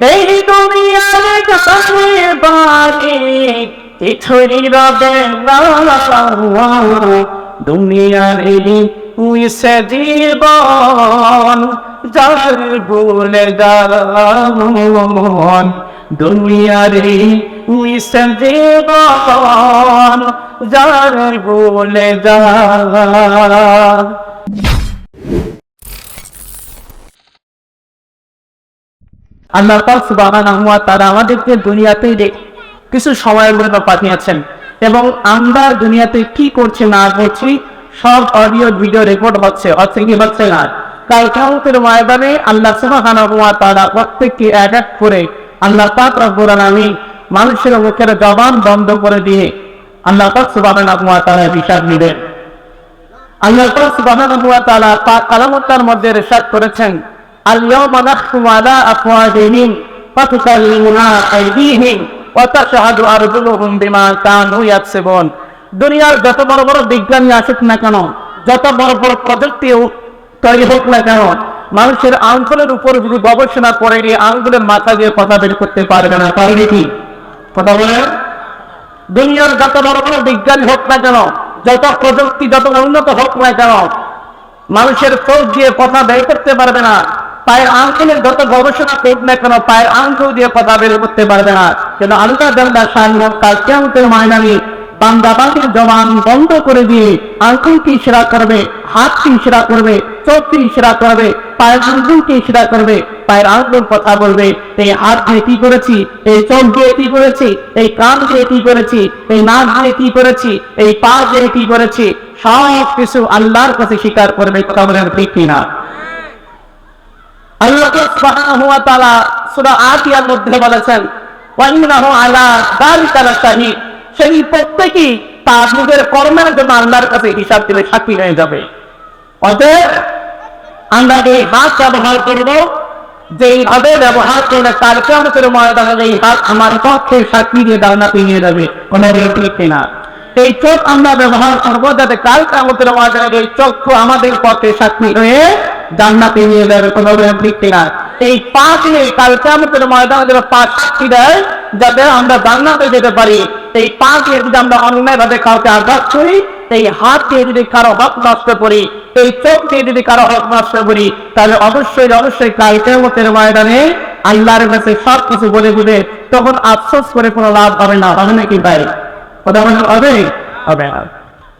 এই দুনিয়ার কাছে বাড়ি কিছুই রবে দুনিয়ার উইসে জীবন, যার বলে গান দুনিয়ার উইসে জীবন, যার বলে গান আল্লাহ পাক ওয়া তাআলা আমাদেরকে দুনিয়াতে কিছু সময়ের জন্য পাঠিয়েছেন এবং আমরা দুনিয়াতে কি করছি না করছি সব অডিও ভিডিও রেকর্ড হচ্ছে হচ্ছে কি হচ্ছে না? কাল কাউতের ময়দানে আল্লাহ ওয়া তাআলা প্রত্যেককে এক করে আল্লাহ পাক রব্বুল আলামিন মানুষের মুখের জবান বন্ধ করে দিয়ে আল্লাহ পাক ওয়া তাআলা হিসাব নেবেন আল্লাহ পাক ওয়া তাআলা পাক কালামতার মধ্যে ইরশাদ করেছেন। আলা আফওয়াহিহিম ওয়া তুকাল্লিমুনা আইদিহিম ওয়া তাশহাদু আরজুলুহুম বিমা কানু ইয়াকসিবুন দুনিয়ার যত বড় বড় বিজ্ঞানী আসুক না কেন, যত বড় বড় প্রযুক্তি তৈরি হোক না কেন, মানুষের আঙ্গুলের উপর যদি গবেষণা করে এই আঙ্গুলের মাথা দিয়ে কথা বের করতে পারবে না, পারবে কি? কথা বলে দুনিয়ার যত বড় বড় বিজ্ঞানী হোক না কেন, যত প্রযুক্তি যত উন্নত হোক না কেন, মানুষের চোখ দিয়ে কথা বের করতে পারবে না পায়ের আঙ্গুলের যত গবেষণা করুক না কেন, পায়ের আঙ্গুল দিয়ে কথা বের করতে পারবে না। কিন্তু আলুকা জানলা সান্নব কাল কেমতের মায়নামি বান্দা বান্দির জবান বন্ধ করে দিয়ে আঙ্গুলকে ইশরা করবে, হাতকে ইশরা করবে, চোখকে ইশরা করবে, পায়ের আঙ্গুলকে ইশরা করবে, পায়ের আঙ্গুল কথা বলবে, এই হাত দিয়ে কি করেছি, এই চোখ দিয়ে কি করেছি, এই কান দিয়ে কি করেছি, এই নাক দিয়ে কি করেছি, এই পা দিয়ে কি করেছি, সব কিছু আল্লাহর কাছে স্বীকার করবে কথা বলেন ঠিক কিনা? আল্লাহ সুবহানাহু ওয়া আতিয়ার মধ্যে বলেছেন সেই প্রত্যেকই তার নিজের কর্মের জন্য আল্লাহর কাছে হিসাব দিলে সাক্ষী হয়ে যাবে। অতএব আমরা এই হাত ব্যবহার করব যেইভাবে ব্যবহার করলে তার কেমতের ময়দানে এই হাত আমার পক্ষে সাক্ষী দিয়ে যাবে, কোনো কিনা এই চোখ আমরা ব্যবহার করব যাতে কাল কেমতের ময়দানে এই চক্ষু আমাদের পক্ষে সাক্ষী হয়ে ময়দানে অবশ্যই অবশ্যই আল্লাহর কাছে সব কিছু বলে দিবে তখন আফসোস করে কোনো লাভ হবে না, হবে নাকি ভাই? হবে? হবে।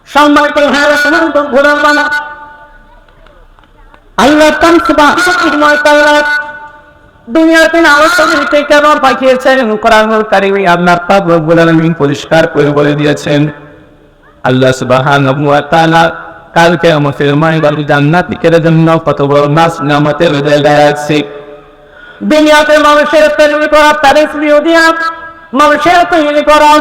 সম্মানিত আল্লাহ তান সুবহানাহু ওয়া তাআলা দুনিয়াতে আমাদেরকে কেন পাঠিয়েছেন? কোরআনুল কারিমে আল্লাহ পাক রব্বুল আলামিন পরিষ্কার করে বলে দিয়েছেন আল্লাহ সুবহানাহু ওয়া তাআলা কালকে আমাদের ময়দান জান্নাতিদের জন্য কত বড় নাস নামাতের জায়গায় আছে দুনিয়াতে মানুষের করা মানুষের তৈরি করা।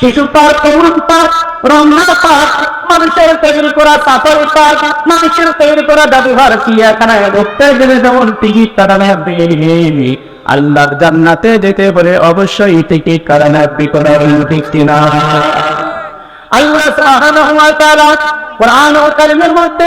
Shishu park Tarun park Ramna park মানুষের তৈরি করা সাফারি পার্ক মানুষের তৈরি করা জাদুঘর চিড়িয়াখানায় ঘুরতে গেলে যেমন টিকিট কাটানো আল্লাহর জান্নাতে যেতে পারে অবশ্যই টিকিট কাটানো কোনো ঠিক আল্লাহ সুবহানাহু ওয়া তাআলা কোরআন ও কারিমের মধ্যে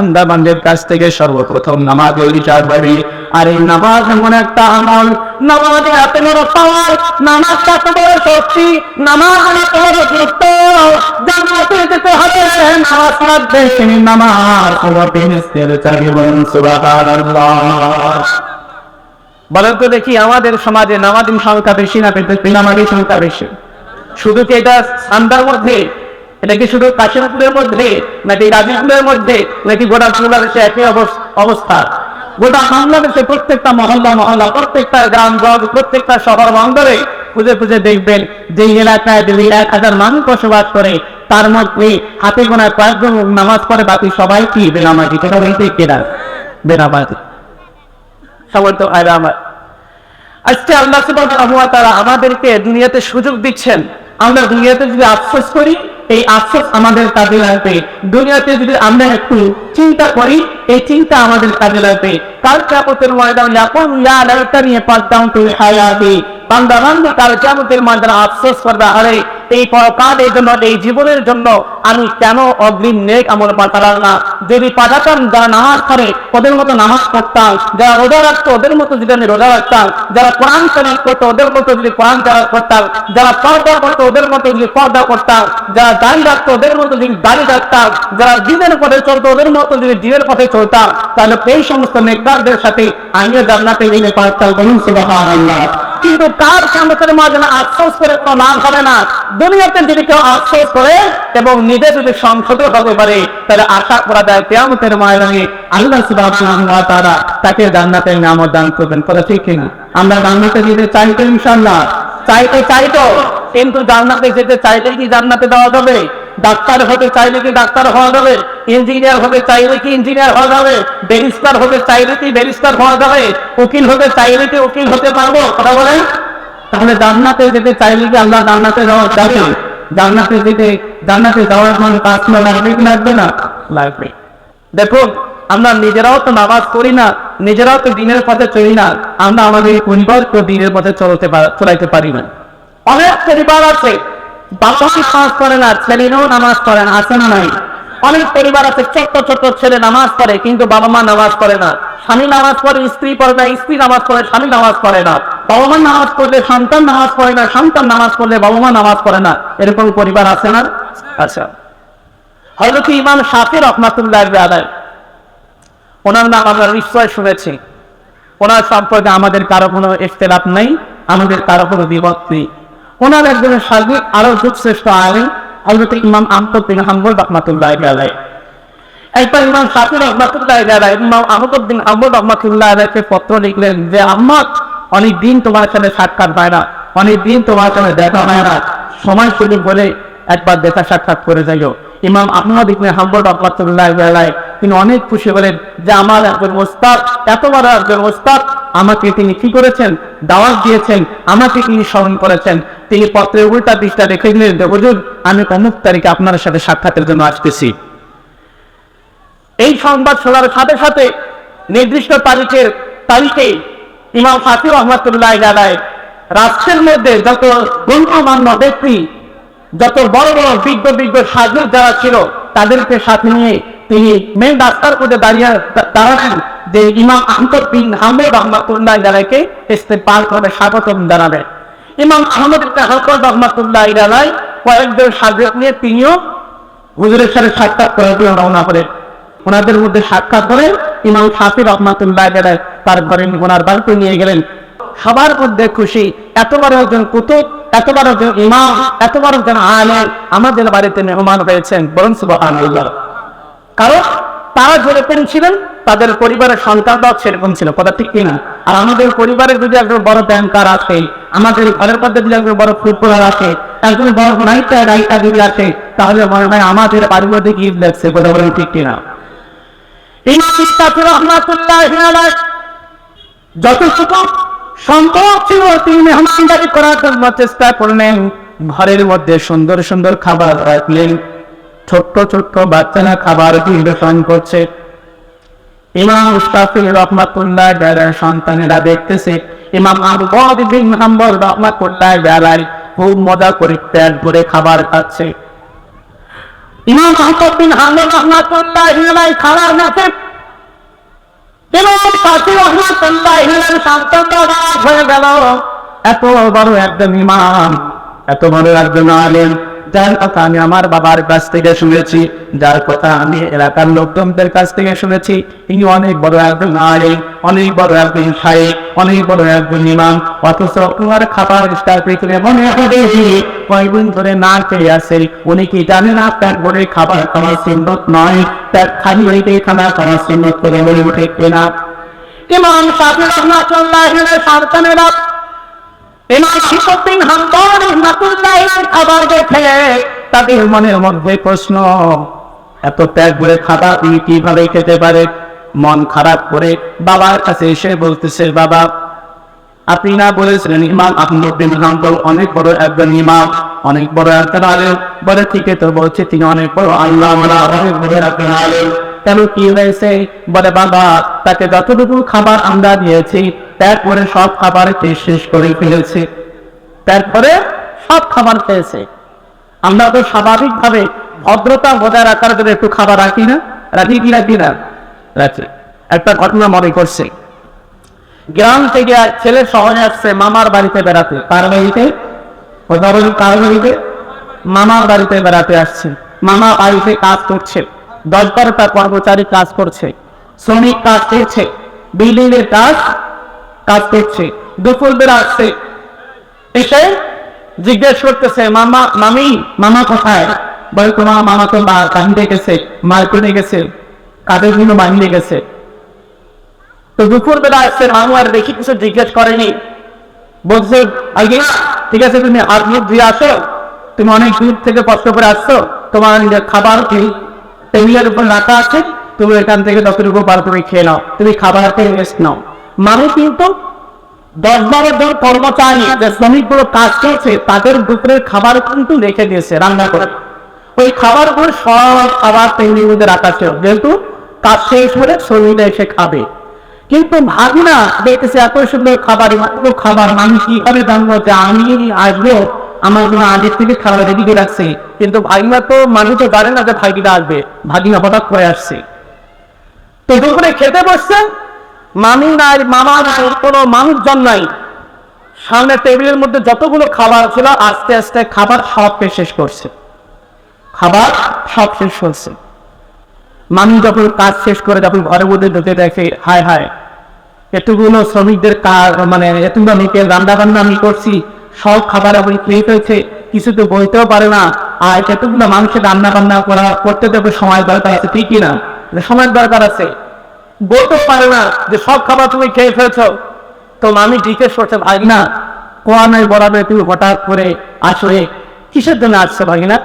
বান্দা বান্দের কাছ থেকে সর্বপ্রথম নামাজ বিচার পাবে আর এই নামাজ এমন একটা আমল, নামাজে বড় পাওয়ার নামাজটা বড় শক্তি, নামাজ বড় গুরুত্ব। জান্নাতে যেতে হবে নামাজ নামাজ তোমার চাবি বলুন তো দেখি, আমাদের সমাজে নামাজিন সংখ্যা বেশি না বেনামাজি সংখ্যা বেশি। শুধু কি এটা সান্দার মধ্যে? এটা কি শুধু কাশিমপুরের মধ্যে, নাকি রাজীবপুরের মধ্যে, নাকি গোটা বাংলাদেশে একই অবস্থা? গোটা বাংলাদেশে প্রত্যেকটা মহল্লা মহল্লা, প্রত্যেকটা গ্রাম, গঞ্জ, প্রত্যেকটা শহর বন্দরে খুঁজে খুঁজে দেখবেন যে এলাকায় যদি এক হাজার মানুষ বসবাস করে, তার মধ্যে হাতে গোনায় কয়েকজন নামাজ পড়ে, বাকি সবাই কি? বেনামাজি। এটা বলতে কেনা বেনামাজি। সবার তো আয়রা আমার। আজকে আল্লাহ সুবহানাহু ওয়া তাআলা আমাদেরকে দুনিয়াতে সুযোগ দিচ্ছেন। আমরা দুনিয়াতে যদি আফসোস করি এই আফসোস আমাদের কাজে লাগবে। দুনিয়াতে যদি আমরা একটু চিন্তা করি, এই চিন্তা আমাদের কাজে লাগবে। কাল চাপতের ময়দান ইয়া লাইতানি কাদ্দামতু হায়াতি। বান্দা বান্দা কাল চাপতের ময়দান আফসোস করবে, আরে এই পরকাল, এই জন্য, এই জীবনের জন্য আমি কেন অগ্রিম নেক আমল পাঠালাম না? যদি পাঠাতাম যারা নামাজ পড়ে, ওদের মতো নামাজ পড়তাম, যারা রোজা রাখতো, ওদের মতো যদি আমি রোজা রাখতাম, যারা কোরআন তেলাওয়াত করতো ওদের মতো যদি কোরআন তেলাওয়াত করতাম, যারা পর্দা করতো, ওদের মতো যদি পর্দা করতাম, যারা দাড়ি রাখতো, ওদের মতো যদি দাড়ি রাখতাম, যারা দিনের পথে চলতো, ওদের মতো যদি দিনের পথে চলতাম, তাহলে এই সমস্ত নেককারদের সাথে আমিও জান্নাতে গেলে পারতাম বলুন সুবহানাল্লাহ। কিন্তু কার সামনের মাঝে না আফসোস করে কোনো লাভ হবে না। দুনিয়াতে যদি কেউ আফসোস করে এবং নিজে যদি সংশোধন হতে পারে, তাহলে আশা করা যায় কেয়ামতের ময়দানে আল্লাহ ওয়া তাআলা তাকে জান্নাতের নাম দান করবেন। কথা ঠিক কিনা? আমরা জান্নাতে যেতে চাই ইনশাল্লাহ চাইতে, চাইতো। কিন্তু জান্নাতে যেতে চাইলে কি জান্নাতে দেওয়া যাবে? ডাক্তার হতে চাইলে কি ডাক্তার হওয়া যাবে? ইঞ্জিনিয়ার হতে চাইলে কি ইঞ্জিনিয়ার হওয়া যাবে? ব্যারিস্টার হতে চাইলে কি ব্যারিস্টার হওয়া যাবে? উকিল হতে চাইলে কি উকিল হতে পারব? কথা বলেন। তাহলে জান্নাতে যেতে চাইলে কি আল্লাহ জান্নাতে যাওয়া যাবে? জান্নাতে যেতে, জান্নাতে যাওয়ার কোনো কাজ না লাগবে কি লাগবে না? লাগবে। দেখুন আমরা নিজেরাও তো নামাজ পড়ি না, নিজেরাও তো দিনের পথে চলি না, আমরা আমাদের পরিবারকে দিনের পথে চলতে চলাইতে পারি না। অনেক পরিবার আছে বাবা নামাজ পড়ে না নামাজ না নাই? অনেক পরিবার আছে, ছোট্ট ছোট্ট ছেলে নামাজ পড়ে, কিন্তু বাবা মা নামাজ না। স্বামী নামাজ পড়ে, স্ত্রী পড়ে না, স্ত্রী নামাজ পড়ে, স্বামী নামাজ পড়ে না। বাবা মা নামাজ পড়লে সন্তান নামাজ পড়ে না, সন্তান নামাজ পড়লে বাবা মা নামাজ পড়ে না। এরকম পরিবার আছে না? আচ্ছা। হয়তো কি ইমাম শাফি রহমাতুল্লাহ আদায় ওনার নাম আমরা নিশ্চয় শুনেছি। ওনার সম্পর্কে আমাদের কারও কোনো ইফতেলাপ নেই, আমাদের কারও কোনো নেই। ওনার একজন সার্বিক আরও যুগশ্রেষ্ঠ আলী ইমাম আহমদ বিন হাম্বুল রহমাতুল্লাহ একবার ইমাম শাফি রহমাতুল্লাহ ইমাম আহমদ বিন হাম্বুল রহমাতুল্লাহ পত্র লিখলেন যে আহমদ অনেক দিন তোমার সাথে সাক্ষাৎ হয় না অনেক দিন তোমার সাথে দেখা হয় না, সময় সুযোগ বলে একবার দেখা সাক্ষাৎ করে যাইও। ইমাম আহমদ ইবনে হাম্বল রহমাতুল্লাহ আলাই তিনি অনেক খুশি হলেন যে, আমার একজন ওস্তাদ, এত বড় একজন ওস্তাদ আমাকে তিনি কি করেছেন? দাওয়াত দিয়েছেন, আমাকে তিনি স্মরণ করেছেন। তিনি পত্রের উল্টা দিকটা রেখে দিলেন, যে, হুজুর, আমি অমুক তারিখে আপনার সাথে সাক্ষাতের জন্য আসতেছি। এই সংবাদ শোনার সাথে সাথে নির্দিষ্ট তারিখের তারিখে ইমাম ফাতি রহমতুল্লাহ জানায় রাষ্ট্রের মধ্যে যত গণ্যমান্য ব্যক্তি, যত বড় বড় বিজ্ঞ বিজ্ঞ সাধু যারা ছিল, তাদেরকে সাথে নিয়ে তিনি মেন রাস্তার মধ্যে দাঁড়িয়ে দাঁড়ালেন যে ইমাম আহমদ বিন আহমেদ রহমতুল্লাহ জানাইকে ইস্তেফার করে স্বাগতম জানাবেন ইমাম আহমদ হাসান রহমতুল্লাহ জানাই কয়েকজন সাধু নিয়ে তিনিও হুজুরের সাথে সাক্ষাৎ করার জন্য রওনা করেন ওনাদের মধ্যে সাক্ষাৎ করে ইমাম শাফি রহমাতুল্লাহ গেলেন তার ঘরে ওনার বাড়িতে নিয়ে গেলেন। সবার মধ্যে খুশি এত বড় একজন কুতুব এত বড় একজন ইমাম এত বড় একজন আমাদের বাড়িতে মেহমান হয়েছেন, বরং সুবহানাল্লাহ। কারণ তারা যেরকম ছিলেন তাদের পরিবারের সন্তানরাও সেরকম ছিল কথা ঠিক কিনা? আর আমাদের পরিবারে যদি একজন বড় ব্যাংকার আছে আমাদের ঘরের মধ্যে যদি একজন বড় ফুটবলার আছে একজন বড় নাইটা রাইটা যদি আছে তাহলে মনে হয় আমাদের পারিবারিক ঈদ লাগছে, কথা বলেন ঠিক কিনা? যতটুকু সম্ভব ছিল, তিনি মেহমানদারি করার জন্য চেষ্টা করলেন, ঘরের মধ্যে সুন্দর সুন্দর খাবার রাখলেন ছোট্ট ছোট্ট বাচ্চারা খাবার পরিবেশন করছে। ইমাম মুস্তাফির রহমাতুল্লাহ যারা সন্তানেরা দেখতেছে, ইমাম আবু বকর বিন হাম্বল রহমাতুল্লাহ যারা খুব মজা করে পেট ভরে খাবার খাচ্ছে। ইমাম আহমদ বিন হাম্বল রহমাতুল্লাহ আলাইহি খাবার নাচে ইমাম এত বড় একজন ইমাম, এত বড় একজন আলেম। যার কথা আমি আমার বাবার কাছ থেকে শুনেছি, যার কথা আমি এলাকার লোকজনদের কাছ থেকে শুনেছি ইনি অনেক বড় একজন আলেম, অনেক বড় একজন শায়েক অনেক বড় একজন ইমাম, অথচ তোমার খাবার স্টার করে মনে হবে কয়েকদিন ধরে না খেয়ে উনি কি জানেন প্যাট খাবার খাওয়ার সিন্নত নয়? প্যাট খালি হইতে খানা খাওয়ার সিন্নত করে বলে উঠে কেনা? ইমাম সন্তানেরা তাদের মনের মধ্যে প্রশ্ন, এত ত্যাগ করে খাবার তিনি কীভাবে খেতে পারে? মন খারাপ করে বাবার কাছে এসে বলতেছে, বাবা, আপনি না বলেছিলেন ইমাম আহমদ বিন অনেক বড় একজন ইমাম, অনেক বড় একজন আলেম। বলে, ঠিক তো বলছে, তিনি অনেক বড় আল্লাহ অনেক বড় একজন আলেম। কেন কি হয়েছে? বলে, বাবা, তাকে যতটুকু খাবার আমরা দিয়েছি, তারপরে সব খাবার খেয়ে শেষ করে ফেলেছে। তারপরে সব খাবার খেয়েছে। আমরা তো স্বাভাবিকভাবে ভদ্রতা বজায় রাখার জন্য একটু খাবার রাখি না? রাখি কি রাখি না? রাখি। একটা ঘটনা মনে করছে গ্রাম থেকে ছেলে শহরে আসছে মামার বাড়িতে বেড়াতে। কার বাড়িতে? কার বাড়িতে? মামার বাড়িতে বেড়াতে আসছে। মামা বাড়িতে কাজ করছে। বারোটা কর্মচারী কাজ করছে, শ্রমিক কাজ করছে বিল্ডিং এর কাজ কাজ করছে। দুপুর বেলা আসছে, এসে জিজ্ঞেস করতেছে, মামা, মামি, মামা কোথায়? বলে তোমার মামা তো বাহিরে গেছে মার্কেটে গেছে কাদের জন্য বাহিরে গেছে। তো দুপুর বেলা আসছে, মামু আর দেখি কিছু জিজ্ঞেস করেনি। বলছে, আগে, ঠিক আছে, তুমি মুখ ধুয়ে আসো, তুমি অনেক দূর থেকে কষ্ট করে আসছো, তোমার খাবার টেবিলের উপর রাখা আছে, তুমি এখান থেকে যতটুকু পারো তুমি খেয়ে নাও। তুমি খাবার খেয়ে রেস্ট নাও। মানে কিন্তু দশ বারো জন কর্মচারী যে শ্রমিকগুলো কাজ করছে, তাদের দুপুরের খাবার কিন্তু রেখে দিয়েছে, রান্না করে। ওই খাবারগুলো সব খাবার টেবিলের মধ্যে রাখা ছিল। যেহেতু কাজ শেষ হলে শ্রমিকরা এসে খাবে। কিন্তু ভাবি না দেখতেছে এত সুন্দর খাবার খাবার, মানুষ কি করে জানব যে আমি আসব আমার জন্য আগের থেকে খাবার রেডি করে রাখছে। কিন্তু ভাগিনা তো মানুষ তো জানে না যে ভাগিনা আসবে। ভাগিনা হঠাৎ করে আসছে। তো দুপুরে খেতে বসছে মামি নাই মামা নাই কোনো মানুষজন নাই। সামনে টেবিলের মধ্যে যতগুলো খাবার ছিল, আস্তে আস্তে খাবার সব শেষ করছে। খাবার সব শেষ করছে। মামি যখন কাজ শেষ করে যখন ঘরের মধ্যে ঢুকে দেখে, হায় হায়, এতগুলো শ্রমিকদের কাজ মানে এতগুলো মেয়েকে রান্না বান্না আমি করছি সব খাবার আপনি খেয়ে ফেলছে। কিছু তো বইতেও পারে না। আর এতগুলো মানুষের রান্না বান্না করা, করতে দেবে সময় দরকার আছে ঠিকই না? যে সময় দরকার আছে। বলতেও পারে না যে সব খাবার তুমি খেয়ে ফেলছো। তো মামি জিজ্ঞেস করছে ভাই না। কোয়া নাই বরাবর তুমি হঠাৎ করে আসলে কিসের জন্য আসছে, ভাগিনা?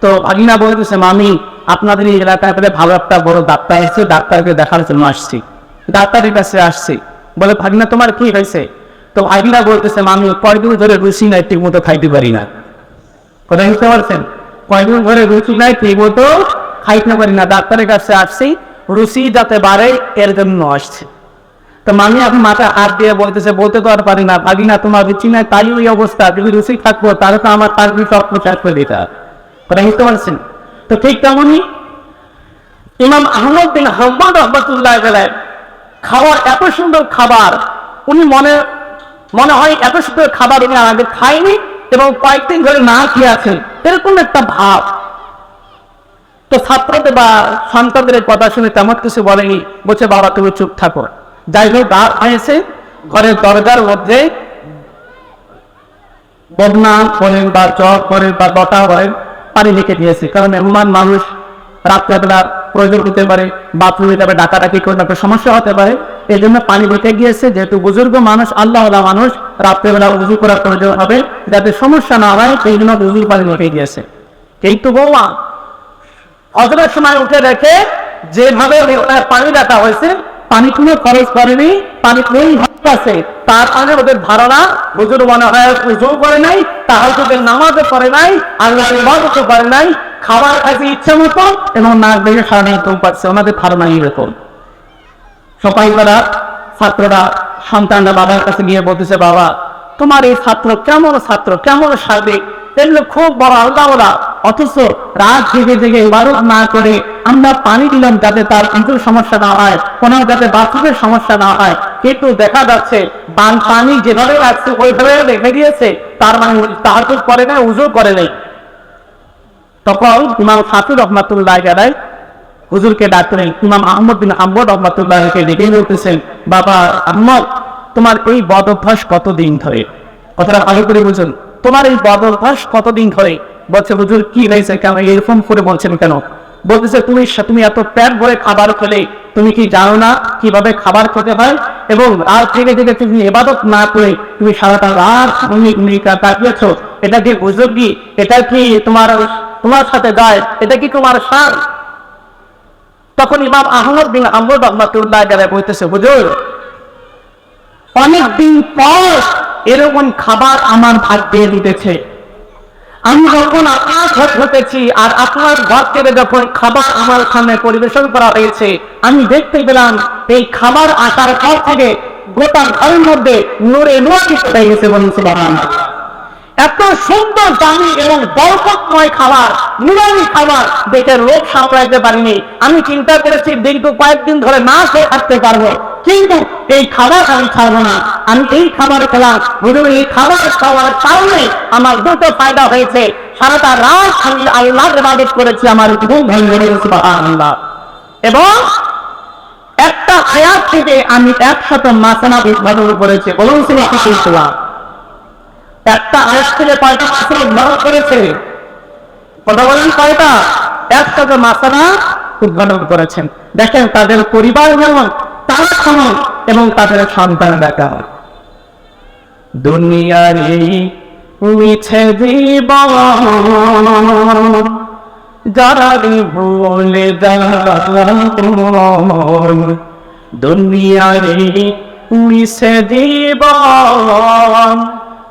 তো ভাগিনা বলতেছে, মামি, আপনাদের এই এলাকায় পেলে ভালো একটা বড় ডাক্তার এসেছে, ডাক্তারকে দেখার জন্য আসছি। ডাক্তারের কাছে আসছি। বলে, ভাগিনা, তোমার কি হয়েছে? তো ভাগিনা বলতেছে, মামি কয়দিন ধরে রুচি নাই, ঠিক মতো খাইতে পারি না। কোথায় বুঝতে পারছেন? কয়দিন ধরে রুচি নাই, ঠিক মতো খাইতে পারি না। ডাক্তারের কাছে আসছি, রুচি যাতে বাড়ে, এর জন্য আসছে। তো মামি এখন মাথা হাত দিয়ে বলতেছে, বলতে তো আর পারি না ভাবি না, তোমার রুচি নাই, তাই ওই অবস্থা। যদি রুচি থাকব, তাহলে তো আমার তার সব প্রচার করে দিতে। হবে কথা বুঝতে পারছেন? তো ঠিক তেমনই ইমাম আহমদ বিন হাম্মদ রহমতুল্লাহ খাবার এত সুন্দর খাবার, উনি মনে মনে হয় এত সুন্দর খাবার উনি আর আগে খায়নি এবং কয়েকদিন ধরে না খেয়ে আছেন। এরকম একটা ভাব। তো ছাত্রদের বা সন্তানদের কথা শুনে তেমন কিছু বলেনি। বলছে, বাবা, তুমি চুপ থাকো। যাই হোক, রাত হয়েছে। ঘরের দরজার মধ্যে বদনা করেন বা জ্বর করেন বা লতা করেন পানি লিখে দিয়েছে। কারণ মেহমান মানুষ রাত্রেবেলা প্রয়োজন হতে পারে, বাথরুমে যাবে, ডাকাডাকি করে একটা সমস্যা হতে পারে। এই জন্য পানি রেখে গিয়েছে। যেহেতু বুজুর্গ মানুষ আল্লাহ মানুষ, রাত্রেবেলা উজু করার প্রয়োজন হবে। যাতে সমস্যা না হয়, সেই জন্য উজুর পানি রেখে দিয়েছে কিন্তু বৌমা অজরের সময় উঠে দেখে যেভাবে পানি রাখা হয়েছে, পানি কোনো খরচ করেনি, পানি নেই আছে। তার মানে ওদের ধারণা হুজুর মনে হয় উজু করে নাই তাহলে তোদের নামাজও করে নাই আল্লাহ ইবাদতও করে নাই, খাবার খাইতে ইচ্ছা মতো, এবং নাক দেখে সারাদিন তো পারছে ওনাদের ধারণা এরকম সবাই ছাত্ররা, সন্তানরা বাবার কাছে গিয়ে বলতেছে, বাবা, তোমার এই ছাত্র কেমন ছাত্র? কেমন সার্বিক? এগুলো খুব বড় আলাদা অথচ রাত জেগে জেগে ইবাদত না করে আমরা পানি দিলাম যাতে তার কিন্তু সমস্যা না হয়, কোনো যাতে বাথরুমের সমস্যা না হয়। কিন্তু দেখা যাচ্ছে, বান পানি যেভাবে রাখছে ওইভাবে রেখে দিয়েছে। তার মানে তাহার করে নাই, উজু করে নেই। তখন ইমাম ফাতুর রহমাতুল্লাহ গেলায় হুজুরকে ডাকলেন ইমাম আহমদ বিন আহমদ রহমাতুল্লাহকে ডেকে বলতেছেন, বাবা আহমদ তোমার এই বদ অভ্যাস কতদিন ধরে? কথাটা ভালো করে বুঝুন। তোমার এই বদ অভ্যাস কতদিন ধরে? বলছে, হুজুর, কি হয়েছে? কেন এরকম করে বলছেন কেন? বলতেছে, তুমি তুমি এত পেট ভরে খাবার খেলে, তুমি কি জানো না কীভাবে খাবার খেতে হয়? এবং রাত থেকে থেকে তুমি এবাদত না করে তুমি সারাটা রাত তুমি কাটিয়েছ, এটা কি বুজুর্গি এটা কি তোমার তোমার সাথে যায়? এটা কি তোমার সার? তখন ইমাম আহমদ বিন আহমদ রহমাতুল্লাহ গেলে বলতেছে, হুজুর অনেকদিন পর এরকম খাবার আমার ভাগ্যে দিতেছে আমি যখন ঘর ঘটেছি আর আপনার ঘর থেকে যখন খাবার আমার সামনে পরিবেশন করা হয়েছে, আমি দেখতে পেলাম এই খাবার আসার পর থেকে গোটা ঘরের মধ্যে নূরে নূরে হয়ে গেছে বলুন সুবহানাল্লাহ। এত সুন্দর, দামি এবং বরকতময় খাবার নুরানি খাবার দেখে রোগ সামলাইতে পারিনি। আমি চিন্তা করেছি, দীর্ঘ কয়েকদিন ধরে না খেয়ে থাকতে পারব। কিন্তু এই খাবার আমি ছাড়বো না। আমি এই খাবার খেলাম। বুঝুন এই খাবার খাওয়ার কারণে আমার দুটো ফায়দা হয়েছে। সারাটা রাত আমি আল্লাহ ইবাদত করেছি, আমার ঘুম ভেঙে গেছে সুবহানাল্লাহ। এবং একটা হায়াত থেকে আমি একশত মাসানা উদ্ভাবন করেছি বলুন সিনা একটা আয়াত থেকে কয়টা মাসানা উদ্ভাবন করেছে। কথা বলেন কয়টা? একশত মাসানা উদ্ভাবন করেছেন। দেখেন তাদের পরিবার যেমন, তারা কেমন? এবং তাদের সন্তান দেখা দুনিয়ার এই মিছে জীবন, যারা ভুলে দুনিয়ার মিছে জীবন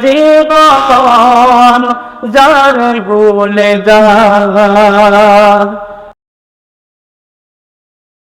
জীবন যার বলে যান